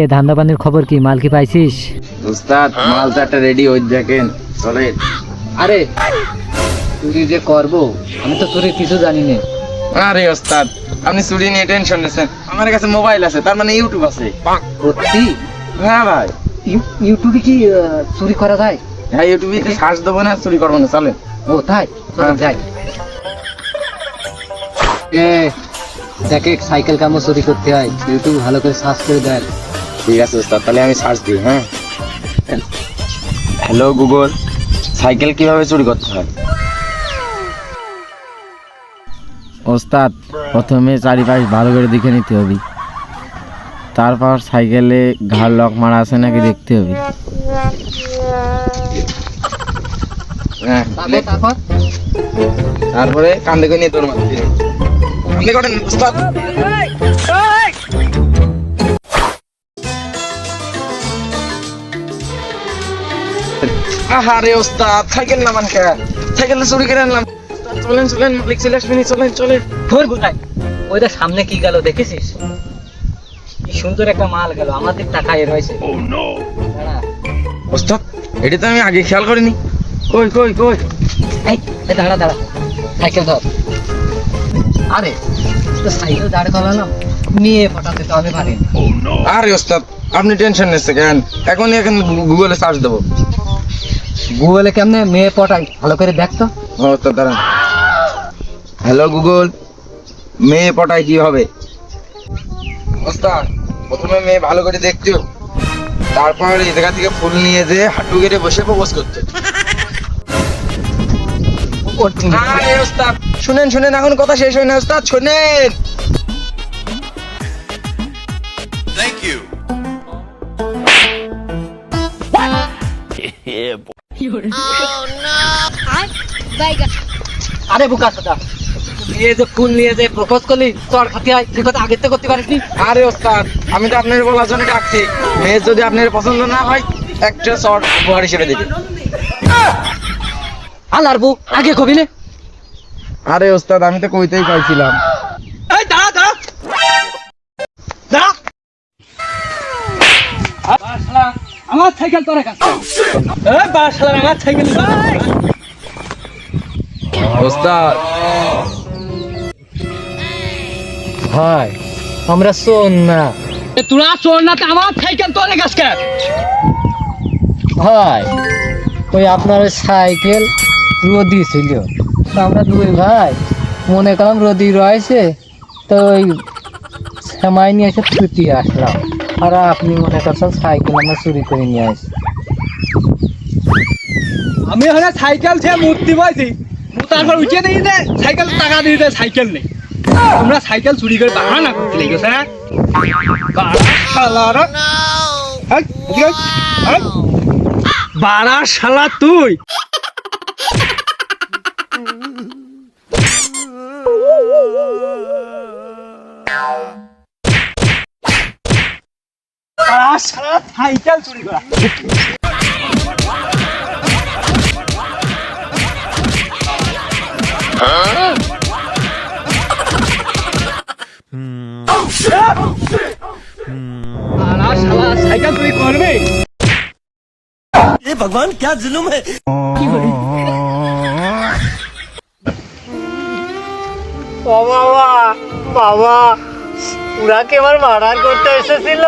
এ ধান্দা পানির খবর কি? মাল কি পাইছিস? উস্তাদ মাল চারটা রেডি ওই দেখেন চলে আরে চুরি যে করব আমি তো চুরি কিছু জানি না। আরে ওস্তাদ আপনি চুরি নিয়ে টেনশন নিয়েছেন। আমার কাছে মোবাইল আছে তার মানে ইউটিউব আছে। সত্যি? হ্যাঁ ভাই। ইউটিউবে কি চুরি করা যায়? হ্যাঁ ইউটিউবে সার্চ দেবো না চুরি করব না চলেন। ও তাই? চল হ্যাঁ। যাই। এ দেখে সাইকেল কামও চুরি করতে হয়। ইউটিউব ভালো করে সার্চ করে দেয় ঠিক আছে ওস্তাদ। তাহলে আমি সার্চ দিই হ্যাঁ? হ্যালো গুগল সাইকেল কীভাবে চুরি করতে হয়? ওস্তাদ প্রথমে চারিপাশ ভালো করে দেখে নিতে হবে। তারপর সাইকেলে ঘাড় লক মারা আছে নাকি দেখতে হবে। তারপর তারপর? তারপরে কান্দে করে নিয়ে তোর মারতে কান্দে আহারে ওস্তাদ সাইকেল নামান কে? সাইকেল চুরি করে আনলাম। চলেন চলেন মালিক চলে আসবেনি চলেন চলেন। ধর গোটাই ওইটা সামনে কি গেল দেখেছিস? কি সুন্দর একটা মাল গেল আমাদের টাকায় রয়েছে। ওস্তাদ এটা তো আমি আগে খেয়াল করিনি। কই কই কই? এই এই দাঁড়া দাঁড়া। সাইকেল ধর। আরে তো সাইকেল দাঁড় করালাম নিয়ে ফটাতে তো আমি পারি। আরে ওস্তাদ আপনি টেনশন নিচ্ছে কেন? এখনই এখন গুগলে সার্চ দেবো। গুগলে কেমনে মেয়ে পটাই? ভালো করে দেখ তো। ও দাঁড়ান। হ্যালো গুগল মেয়ে পটায় কি হবে? ওস্তাদ প্রথমে মেয়ে ভালো করে দেখতো তারপর এই জায়গা থেকে ফুল নিয়ে যে হাঁটু গেড়ে বসে প্রপোজ করতে। শুনেন শুনেন এখন কথা শেষ হয় না ওস্তাদ শুনেন। আরে বুকা দাদা নিয়ে যে ফুল নিয়ে যে প্রপোজ করলি তোর খাতে হয় সে কথা আগে তো করতে পারিসনি আরে ওস্তাদ আমি তো আপনার বলার জন্য ডাকছি। মেয়ে যদি আপনার পছন্দ না হয় একটা শর্ট উপহার হিসেবে দিবে। আলার বউ আগে কবি নে। আরে ওস্তাদ আমি তো কইতেই পাইছিলাম। আমার সাইকেল তোর কাছে। এই বাসলা আমার সাইকেল ওস্তাদ। ভাই আমরা শোন না। তোরা শোন না তো আমার সাইকেল তোর কাছে ভাই ওই আপনার ওই সাইকেল রোদি ছিল। আমরা দুই ভাই। মনে করলাম রোদি রয়েছে তো ওই সেমাই নিয়ে এসে ছুটি আসলাম। আর আপনি মনে করছেন সাইকেল আমরা চুরি করে নিয়ে আসি। আমি হলে সাইকেল সে মূর্তি পাইছি তারপর উঠে দিই যে সাইকেল টাকা দিয়ে দেয় সাইকেল নেই তোমরা সাইকেল চুরি করে করতে বাড়া শালারা এই, এদিকে আয়, বাড়া শালা তুই। বাড়া শালা সাইকেল চুরি করা বাড়া শালা সাইকেল চুরি করবে ये भगवान क्या जुलुम है ও বাবা বাবা পুরা কে আমার মারার করতে এসেছিল।